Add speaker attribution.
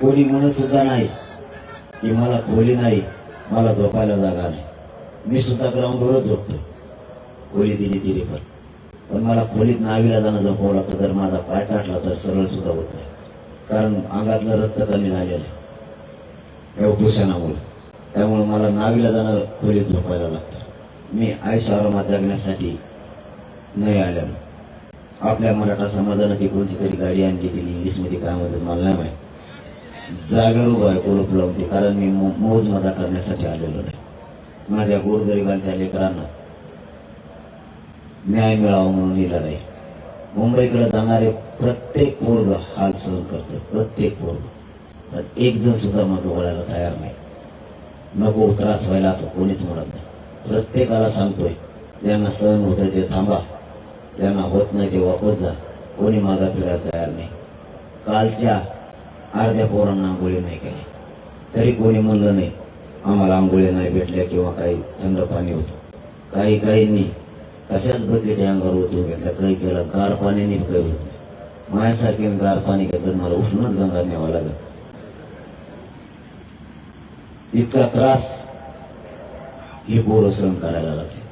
Speaker 1: कोणी म्हणत सुद्धा नाही की मला खोली नाही मला झोपायला जागा नाही. मी सुद्धा ग्राउंडवरच झोपतो खोली दिली दिली पण. पण मला खोलीत नावीला जाणं झोपावं लागतं तर माझा पाय ताटला तर सरळ सुद्धा होत नाही. कारण अंगातलं रक्त कमी झालेलं आहे. या उपोषणामुळे. त्यामुळे मला नावीला जाणं खोलीत झोपायला लागतं. मी आयुष्य जगण्यासाठी नाही आलेलो. आपल्या मराठा समाजानं ती कोणती तरी गाडी आणली दिली इंग्लिशमध्ये काय म्हणतात मला नाही माहीत. जागेवर उभा आहे होती कारण मी मो- मौज मजा करण्यासाठी आलेलो नाही. माझ्या गोरगरिबांच्या लेकरांना न्याय मिळावा म्हणून ही लढाई मुंबईकडे जाणारे प्रत्येक पोरग हाल सहन करतो प्रत्येक पोरग. पण एक जण सुद्धा मग वळायला तयार नाही. नको त्रास व्हायला असं कोणीच म्हणत नाही. प्रत्येकाला सांगतोय ज्यांना सहन होतं ते थांबा. ज्यांना होत नाही ते वापस जा. कोणी मागा फिरायला तयार नाही. कालच्या अर्ध्या पोरांना आंघोळी नाही केली. तरी कोणी म्हणलं नाही आम्हाला आंघोळी नाही भेटल्या किंवा काही थंड पाणी होतं. काही काहींनी तशाच बकेट अंगावर ओतून घेतलं काही केलं गार पाण्याने काही होत नाही. माझ्यासारखे गार पाणी घेतलं मला उष्णच गंगा न्यावं लागत. इतका त्रास ही पोरं सहन करायला लागली.